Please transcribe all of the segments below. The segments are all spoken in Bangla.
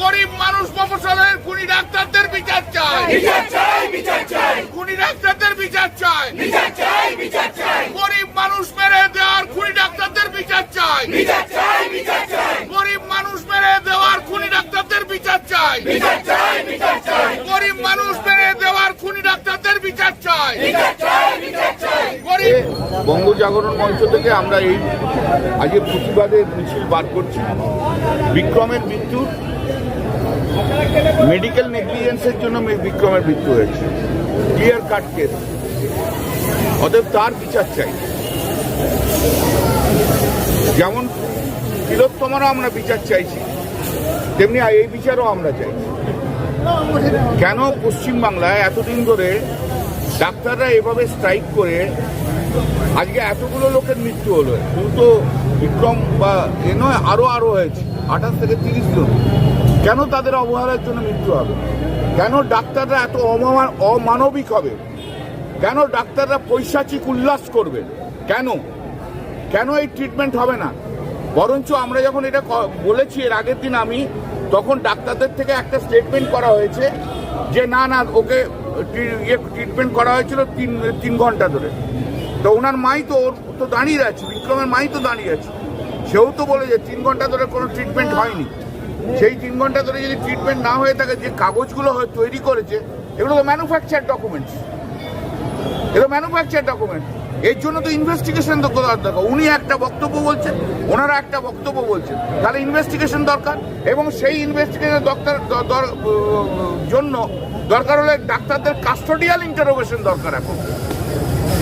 গরিব মানুষ প্রফেশনাল খুনি ডাক্তারদের বিচার চাই। বিচার চাই বিচার চাই। খুনি ডাক্তারদের বিচার চাই। বিচার চাই বিচার চাই। গরিব মানুষ মেরে দেওয়ার খুনি ডাক্তারদের বিচার চাই। গরিব মানুষ মেরে দেওয়ার খুনি ডাক্তারদের বিচার চাই বিচার চাই। গরিব মানুষ মেরে দেওয়ার খুনি ডাক্তারদের বিচার চাই বিচার চাই বিচার চাই গরিব বঙ্গ জাগরণ মঞ্চ থেকে আমরা এই আজকে প্রতিবাদের মিছিল বার করছি। বিক্রমের মৃত্যু মেডিকেল নেগলিজেন্সের জন্য বিক্রমের মৃত্যু হয়েছে। ক্লিয়ার কাট কেস অতএব তার বিচার চাই। যেমন তিলোত্তমারও আমরা বিচার চাইছি, তেমনি এই বিচারও আমরা চাইছি। কেন পশ্চিমবাংলায় এতদিন ধরে ডাক্তাররা এভাবে স্ট্রাইক করে আজকে এতগুলো লোকের মৃত্যু হলো। শুধু বিক্রম বা এ নয়, আরও আরও হয়েছে। আঠাশ থেকে তিরিশ জন। কেন তাদের অবহেলার জন্য মৃত্যু হবে? কেন ডাক্তাররা এত অমা- অমানবিক হবে? কেন ডাক্তাররা পৈশাচিক উল্লাস করবে? কেন? কেন এই ট্রিটমেন্ট হবে না? বরঞ্চ আমরা যখন এটা বলেছি এর আগের দিন আমি, তখন ডাক্তারদের থেকে একটা স্টেটমেন্ট করা হয়েছে যে, না না, ওকে ইয়ে ট্রিটমেন্ট করা হয়েছিল তিন তিন ঘণ্টা ধরে। তো ওনার মাই তো ওর তো দাঁড়িয়ে আছে, বিক্রমের মাই তো দাঁড়িয়ে আছে। সেও তো বলে যে তিন ঘণ্টা ধরে কোনো ট্রিটমেন্ট হয়নি। সেই তিন ঘণ্টা ধরে যদি ট্রিটমেন্ট না হয়ে থাকে, যে কাগজগুলো তৈরি করেছে, এগুলো তো ম্যানুফ্যাকচার ডকুমেন্টস এগুলো ম্যানুফ্যাকচার ডকুমেন্ট এর জন্য তো ইনভেস্টিগেশন তো করার দরকার। উনি একটা বক্তব্য বলছেন, ওনারা একটা বক্তব্য বলছেন। তাহলে ইনভেস্টিগেশন দরকার এবং সেই ইনভেস্টিগেশন দরকার, দর- জন্য দরকার হলে ডাক্তারদের কাস্টোডিয়াল ইন্টারোগেশন দরকার এখন।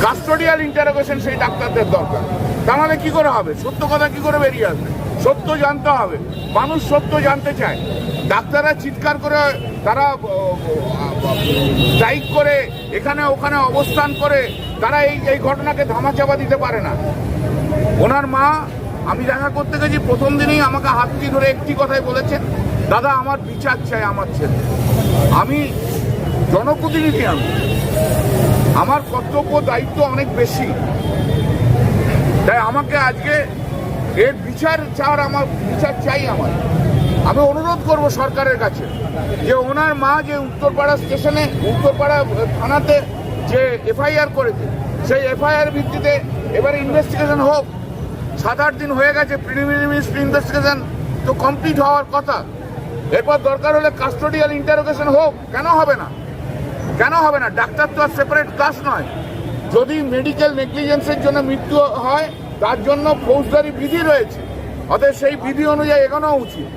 কাস্টোডিয়াল ইন্টারোগেশন সেই ডাক্তারদের দরকার। তাহলে কি করে হবে? সত্য কথা কি করে বেরিয়ে আসবে? সত্য জানতে হবে। মানুষ সত্য জানতে চায়। ডাক্তাররা চিৎকার করে, তারা স্ট্রাইক করে, এখানে ওখানে অবস্থান করে, তারা এই এই ঘটনাকে ধামাচাপা দিতে পারে না। ওনার মা, আমি দেখা করতে গেছি, প্রথম দিনেই আমাকে হাতটি ধরে একটি কথাই বলেছেন, দাদা, আমার বিচার চাই আমার ছেলে। আমি জনপ্রতিনিধি আমি। আমার কর্তব্য দায়িত্ব অনেক বেশি। তাই আমাকে আজকে এর বিচার চাওয়ার আমার, বিচার চাই আমার। আমি অনুরোধ করব সরকারের কাছে যে ওনার মা যে উত্তরপাড়া স্টেশনে, উত্তরপাড়া থানাতে যে এফআইআর করেছে, সেই এফআইআর ভিত্তিতে এবার ইনভেস্টিগেশন হোক। সাত আট দিন হয়ে গেছে ইনভেস্টিগেশন তো কমপ্লিট হওয়ার কথা। এরপর দরকার হলে কাস্টোডিয়াল ইন্টারোগেশন হোক, কেন হবে না? কেন হবে না? ডাক্তার তো আর সেপারেট ক্লাস নয়। যদি মেডিকেল নেগলিজেন্সের জন্য মৃত্যু হয়, তার জন্য ফৌজদারি বিধি রয়েছে। অতএব সেই বিধি অনুযায়ী এগোনো উচিত।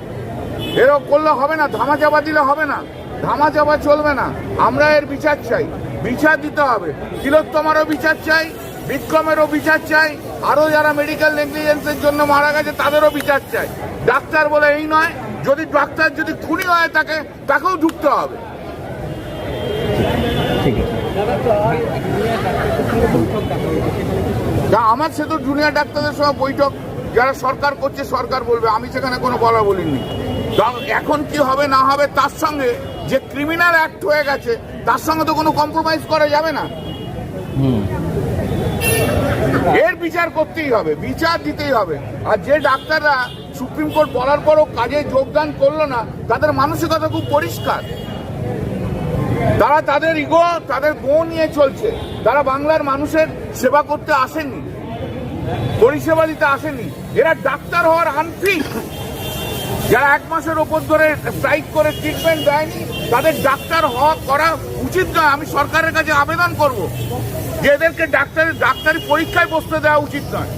এরকম করলে হবে না ধামা চাপা দিলে হবে না। ধামা চাপা চলবে না। আমরা এর বিচার চাই। বিচার দিতে হবে। তিলোত্তমারও বিচার চাই, বিক্রমেরও বিচার চাই। আরও যারা মেডিকেল নেগলিজেন্সের জন্য মারা গেছে, তাদেরও বিচার চাই। ডাক্তার বলে এই নয়, যদি ডাক্তার যদি খুনি হয় তাকে, তাকেও ঢুকতে হবে। না, আমার সে তো জুনিয়র ডাক্তারদের সঙ্গে বৈঠক, যারা সরকার করছে, সরকার বলবে। আমি সেখানে কোনো বলা বলিনি। এখন কি হবে, না হবে, তার সঙ্গে যে ক্রিমিনাল অ্যাক্ট হয়ে গেছে, তার সঙ্গে তো কোনো কম্প্রোমাইজ করা যাবে না। এর বিচার করতেই হবে, বিচার দিতেই হবে। আর যে ডাক্তাররা সুপ্রিম কোর্ট বলার পরও কাজে যোগদান করল না, তাদের মানসিকতা খুব পরিষ্কার। তারা তাদের ইগো তাদের গো নিয়ে চলছে। তারা বাংলার মানুষের সেবা করতে আসেনি, পরিষেবা দিতে আসেনি। এরা ডাক্তার হওয়ার আনফিট যারা এক মাসের ওপর ধরে স্ট্রাইক করে ট্রিটমেন্ট দেয়নি, তাদের ডাক্তার হওয়া করা উচিত নয়। আমি সরকারের কাছে আবেদন করব যে এদেরকে ডাক্তারের ডাক্তারি পরীক্ষায় বসতে দেওয়া উচিত নয়।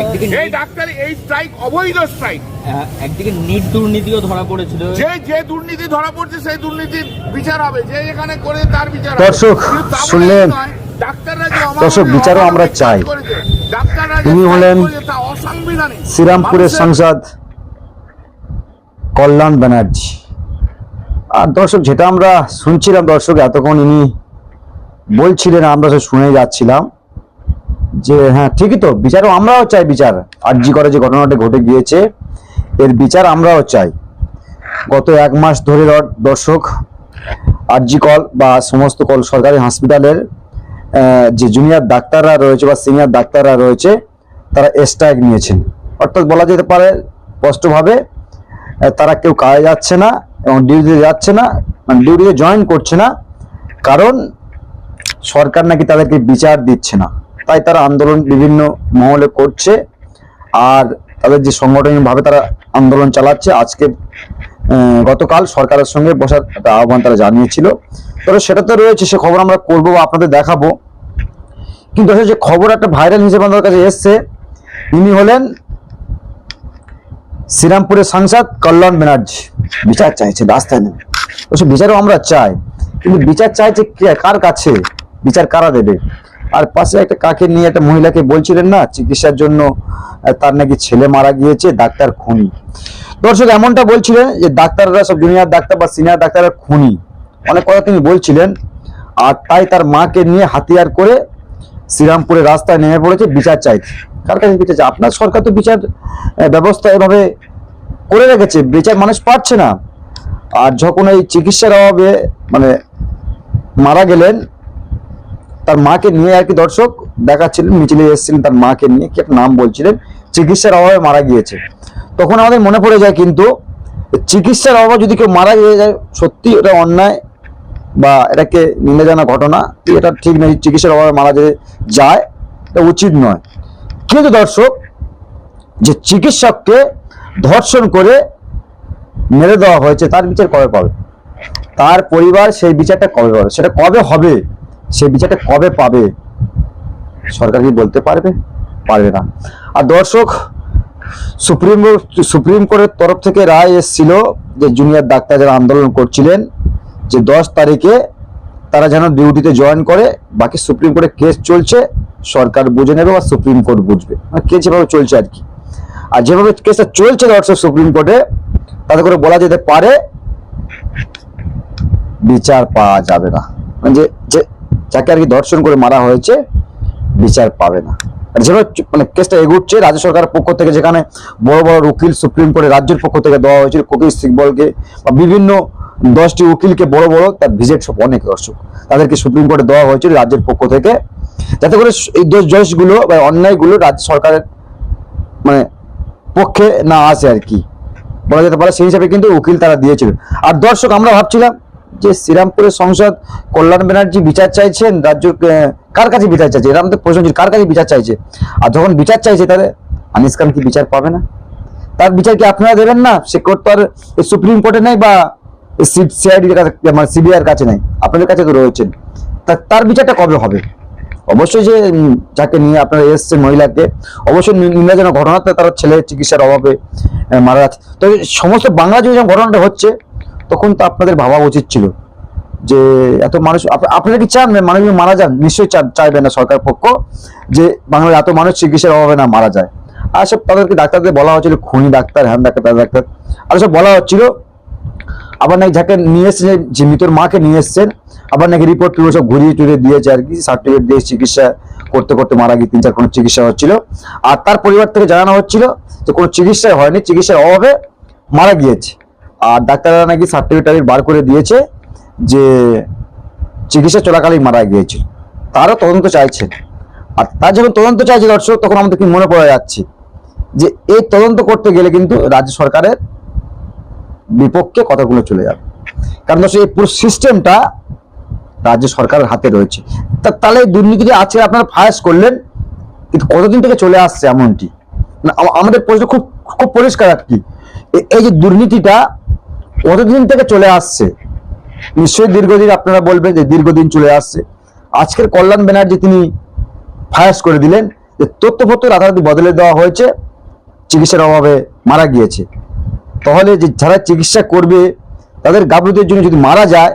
একদিকে এই ডাক্তারি এই স্ট্রাইক অবৈধ স্ট্রাইক একদিকে নিট দুর্নীতিও ধরা পড়েছিল যে যে দুর্নীতি ধরা পড়ছে সেই দুর্নীতির বিচার হবে যে এখানে করে তার বিচার হবে। দর্শক, শুনলেন? দর্শক, বিচারও আমরা চাই। তিনি হলেন শ্রীরামপুরের সাংসদ কল্যাণ ব্যানার্জি আর দর্শক যেটা আমরা শুনছিলাম দর্শক এতক্ষণ ইনি বলছিলেন আমরা শুনে যাচ্ছিলাম যে হ্যাঁ ঠিকই তো, বিচারও আমরাও চাই বিচার। আরজি করে যে ঘটনাটা ঘটে গিয়েছে, এর বিচার আমরাও চাই। গত এক মাস ধরে দর্শক, আরজি কল বা সমস্ত কল সরকারি হসপিটালের যে জুনিয়র ডাক্তাররা রয়েছে বা সিনিয়র ডাক্তাররা রয়েছে, তারা স্ট্রাইক নিয়েছেন। অর্থাৎ বলা যেতে পারে, স্পষ্টভাবে তারা কেউ কাজে যাচ্ছে না এবং ডিউটিতে যাচ্ছে না মানে ডিউটিতে জয়েন করছে না, কারণ সরকার নাকি তাদেরকে বিচার দিচ্ছে না। তাই তারা আন্দোলন বিভিন্ন মহলে করছে আর তাদের যে সংগঠনিকভাবে তারা আন্দোলন চালাচ্ছে, আজকে গতকাল সরকারের সঙ্গে বসার একটা আহ্বান তারা জানিয়েছিল। তবে সেটা তো রয়েছে, সে খবর আমরা করব বা আপনাদের দেখাবো। কিন্তু আসলে যে খবর একটা ভাইরাল হিসেবে আমাদের কাছে এসছে ইনি হলেন শ্রীরামপুরের সাংসদ কল্যাণ ব্যানার্জি। বিচার চাইছে, রাস্তায় নেমে। অবশ্য বিচারও আমরা চাই, কিন্তু বিচার চাইছে কার কাছে? বিচার কারা দেবে? আর পাশে একটা কাকে নিয়ে একটা মহিলাকে বলছিলেন না, চিকিৎসার জন্য তার নাকি ছেলে মারা গিয়েছে, ডাক্তার খুনি। দর্শক, এমনটা বলছিলেন যে ডাক্তাররা সব জুনিয়র ডাক্তার বা সিনিয়র ডাক্তাররা খুনি। অনেক কথা তিনি বলছিলেন, আর তাই তার মাকে নিয়ে হাতিয়ার করে শ্রীরামপুরের রাস্তায় নেমে পড়েছে, বিচার চাইতে কার কাছে বিচার চাই? আপনার সরকার তো বিচার ব্যবস্থা এভাবে করে রেখেছে, বিচার মানুষ পাচ্ছে না। আর যখন এই চিকিৎসার অভাবে মানে মারা গেলেন তার মাকে নিয়ে আর কি দর্শক দেখাচ্ছিলেন, মিছিলে এসেছিলেন তার মাকে নিয়ে, কি একটা নাম বলছিলেন, চিকিৎসার অভাবে মারা গিয়েছে। তখন আমাদের মনে পড়ে যায় কিন্তু, চিকিৎসার অভাবে যদি কেউ মারা গিয়ে যায়, সত্যি এটা অন্যায় বা এটাকে নিন্দাজনক ঘটনা এটা ঠিক নেই চিকিৎসার অভাবে মারা যে যায়, এটা উচিত নয়। কিন্তু দর্শক, যে চিকিৎসককে ধর্ষণ করে মেরে দেওয়া হয়েছে, তার বিচার কবে পাবে? তার পরিবার সেই বিচারটা কবে পাবে? সেটা কবে হবে? সেই বিচারটা কবে পাবে? সরকার কি বলতে পারবে? পারবে না। আর দর্শক, সুপ্রিম সুপ্রিম কোর্টের তরফ থেকে রায় এসেছিল যে জুনিয়র ডাক্তার যারা আন্দোলন করছিলেন, যে দশ তারিখে তারা যেন ডিউটিতে জয়েন করে, বাকি সুপ্রিম কোর্টে কেস চলছে, সরকার বুঝে নেবে বা সুপ্রিম কোর্ট বুঝবে। মানে কেস যেভাবে চলছে আর কি। আর যেভাবে কেসটা চলছে দর্শক, সুপ্রিম কোর্টে, তাতে করে বলা যেতে পারে, বিচার পাওয়া যাবে না। মানে যে যাকে আর কি ধর্ষণ করে মারা হয়েছে, বিচার পাবে না। আর যেভাবে মানে কেসটা এগুচ্ছে, রাজ্য সরকারের পক্ষ থেকে যেখানে বড় বড় উকিল সুপ্রিম কোর্টে, রাজ্যের পক্ষ থেকে দেওয়া হয়েছিল কোকিল সিকবলকে বা বিভিন্ন দশটি উকিলকে বড় বড়, তার ভিজিট সব অনেক দর্শক। তাদেরকে সুপ্রিম কোর্টে দেওয়া হয়েছিল রাজ্যের পক্ষ থেকে। যাতে করে এই দোষ জোষগুলো বা অন্যায়গুলো রাজ্য সরকারের মানে পক্ষে না আসে আর কি। বলা যেতে পারে সেই হিসাবে কিন্তু উকিল তারা দিয়েছিল। আর দর্শক, আমরা ভাবছিলাম যে শ্রীরামপুরের সংসদ, কল্যাণ ব্যানার্জি বিচার চাইছেন, রাজ্য কার কাছে বিচার চাইছে? এরা আমাদের প্রশ্ন কার কাছে বিচার চাইছে? আর যখন বিচার চাইছে তাহলে আনিস খান কি বিচার পাবে না? তার বিচার কি আপনারা দেবেন না? সে কোর্ট তো আর সুপ্রিম কোর্টে নেই বা সিআইডির কাছে মানে সিবিআইয়ের কাছে নেই। আপনাদের কাছে তো রয়েছেন। তা তার বিচারটা কবে হবে? অবশ্যই যে যাকে নিয়ে আপনারা এসছেন মহিলাকে, অবশ্যই নি- নিন্দাজনক ঘটনাতে তার ছেলে চিকিৎসার অভাবে মারা যাচ্ছে। তো সমস্ত বাংলা যখন ঘটনাটা হচ্ছে তখন তো আপনাদের ভাবা উচিত ছিল যে এত মানুষ আপনারা কি চান? মানুষ মারা যান? নিশ্চয়ই চাইবেন না সরকার পক্ষ যে বাংলার এত মানুষ চিকিৎসার অভাবে না মারা যায়। আর সব তাদেরকে ডাক্তারদের বলা হচ্ছিল, খুনি ডাক্তার, হ্যান ডাক্তার ডাক্তার। আর সব বলা হচ্ছিল, আবার নাকি যাকে নিয়ে এসছেন, যে- যে মৃতর মাকে নিয়ে এসছেন, আবার নাকি রিপোর্ট টিপোর্ট সব ঘুরিয়ে টুরিয়ে দিয়েছে আর কি সার্টিফিকেট দিয়ে চিকিৎসা করতে করতে মারা গিয়ে তিন চার কোনো চিকিৎসা হচ্ছিল। আর তার পরিবার থেকে জানানো হচ্ছিল যে কোনো চিকিৎসাই হয়নি, চিকিৎসার অভাবে মারা গিয়েছে। আর ডাক্তাররা নাকি সার্টিফিকেট বার করে দিয়েছে যে চিকিৎসা চলাকালীন মারা গিয়েছে। তারও তদন্ত চাইছে। আর তার যখন তদন্ত চাইছে দর্শক, তখন আমাদের কি মনে পড়ে যাচ্ছে? যে এই তদন্ত করতে গেলে কিন্তু রাজ্য সরকারের বিপক্ষে কথাগুলো চলে যাবে। কারণ দর্শক, এই পুরো সিস্টেমটা রাজ্য সরকারের হাতে রয়েছে। তা- তাহলে এই দুর্নীতিটা আজকে আপনারা ফায়াস করলেন, কিন্তু কতদিন থেকে চলে আসছে এমনটি? আমাদের প্রশ্ন খুব খুব পরিষ্কার আর কি। এই যে দুর্নীতিটা কতদিন থেকে চলে আসছে। নিশ্চয়ই দীর্ঘদিন আপনারা বলবেন যে দীর্ঘদিন চলে আসছে। আজকের কল্যাণ ব্যানার্জি তিনি ফায়াস করে দিলেন যে তথ্যপত্র রাতারাতি বদলে দেওয়া হয়েছে, চিকিৎসার অভাবে মারা গিয়েছে। তাহলে যে যারা চিকিৎসা করবে, তাদের গাবরুদের জন্য যদি মারা যায়,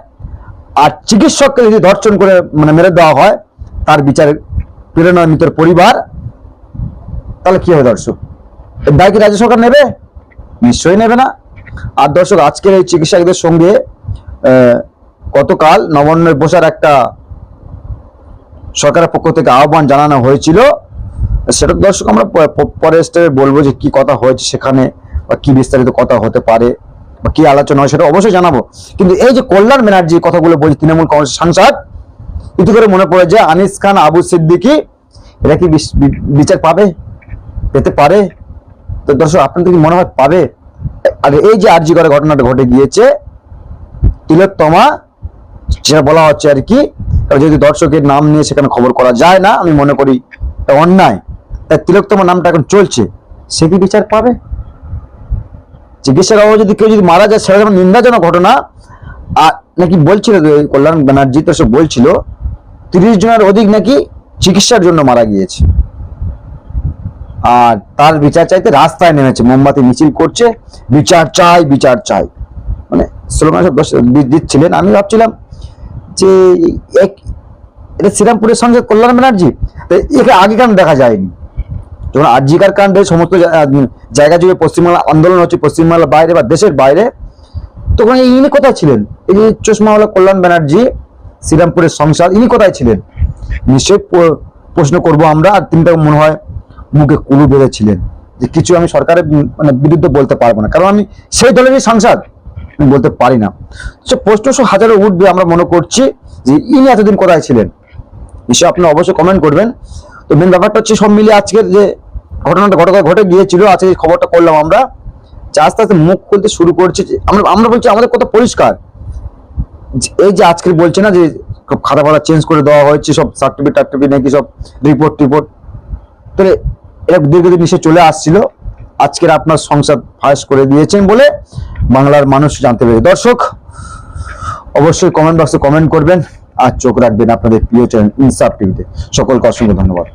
আর চিকিৎসককে যদি ধর্ষণ করে মানে মেরে দেওয়া হয়, তার বিচার প্রেরণা মৃতের পরিবার, তাহলে কি হবে দর্শক? দায় কি রাজ্য সরকার নেবে? নিশ্চয়ই নেবে না। আর দর্শক, আজকের এই চিকিৎসকদের সঙ্গে গতকাল নবান্নের বসার একটা সরকারের পক্ষ থেকে আহ্বান জানানো হয়েছিল। সেটা দর্শক, আমরা প- প- পরে স্টেপে বলব যে কি কথা হয়েছে সেখানে বা কি বিস্তারিত কথা হতে পারে বা কি আলোচনা হয় সেটা অবশ্যই জানাব। কিন্তু এই যে কল্যাণ ব্যানার্জি কথাগুলো বলছে তৃণমূল কংগ্রেস সাংসদ ইতি করে মনে পড়ে যে আনিস খান, আবু সিদ্দিকি, এরা কি বিচার পাবে? পেতে পারে? তো দর্শক, আপনাদের কি মনে হয় পাবে? আর এই যে আরজি করে ঘটনাটা ঘটে গিয়েছে তিলোত্তমা যেটা বলা হচ্ছে আর কি যদি দর্শকের নাম নিয়ে সেখানে খবর করা যায় না, আমি মনে করি অন্যায়। তাই তিলোত্তমা নামটা এখন চলছে, সে কি বিচার পাবে? চিকিৎসার অভাবে যদি কেউ যদি মারা যায় সেটা যেমন নিন্দাজনক ঘটনা আর নাকি বলছিল কল্যাণ ব্যানার্জি তো সে বলছিল, তিরিশ জনের অধিক নাকি চিকিৎসার জন্য মারা গিয়েছে। আর তার বিচার চাইতে রাস্তায় নেমেছে, মোমবাতি মিছিল করছে, বিচার চাই বিচার চাই। মানে স্লোগান দিচ্ছিলেন। আমি ভাবছিলাম যে এক এটা শ্রীরামপুরের সঙ্গে কল্যাণ ব্যানার্জি একে আগে কেন দেখা যায়নি? যখন আরজিকার কাণ্ডে সমস্ত জায়গা জুড়ে পশ্চিমবাংলা আন্দোলন হচ্ছে, পশ্চিমবাংলার বাইরে বা দেশের বাইরে, তখন ইনি কোথায় ছিলেন? এই যে চশমাওয়ালা কল্যাণ ব্যানার্জি, শ্রীরামপুরের সংসার, ইনি কোথায় ছিলেন? নিশ্চয়ই প্রশ্ন করব আমরা, আর তিনি তাকে মনে হয় মুখে কুলু বেঁধেছিলেন যে কিছু আমি সরকারের মানে বিরুদ্ধে বলতে পারব না। কারণ আমি সেই দলেরই সাংসদ বলতে পারি না। সে প্রশ্ন সব হাজারে উঠবে আমরা মনে করছি যে ইনি এতদিন কোথায় ছিলেন? নিশ্চয়ই আপনি অবশ্যই কমেন্ট করবেন। তো মেন ব্যাপারটা হচ্ছে সব মিলিয়ে আজকের যে ঘটনাটা, ঘটনা ঘটে গিয়েছিল, আজকে খবরটা করলাম আমরা, যে আস্তে আস্তে মুখ খুলতে শুরু করছে যে আমরা আমরা বলছি আমাদের কত পরিষ্কার। এই যে আজকে বলছে না যে খাতা ফাতা চেঞ্জ করে দেওয়া হয়েছে, সব সার্টিফিকেট টার্টিফিকেট নাকি সব রিপোর্ট টিপোর্ট তাহলে এটা দীর্ঘদিন নিশ্চয় চলে আসছিল। আজকের আপনার সংসার ফাঁস করে দিয়েছেন বলে বাংলার মানুষ জানতে পেরে দর্শক, অবশ্যই কমেন্ট বক্সে কমেন্ট করবেন আর চোখ রাখবেন আপনাদের প্রিয় চ্যানেল ইনসাফ টিভিতে সকলকে অসংখ্য ধন্যবাদ।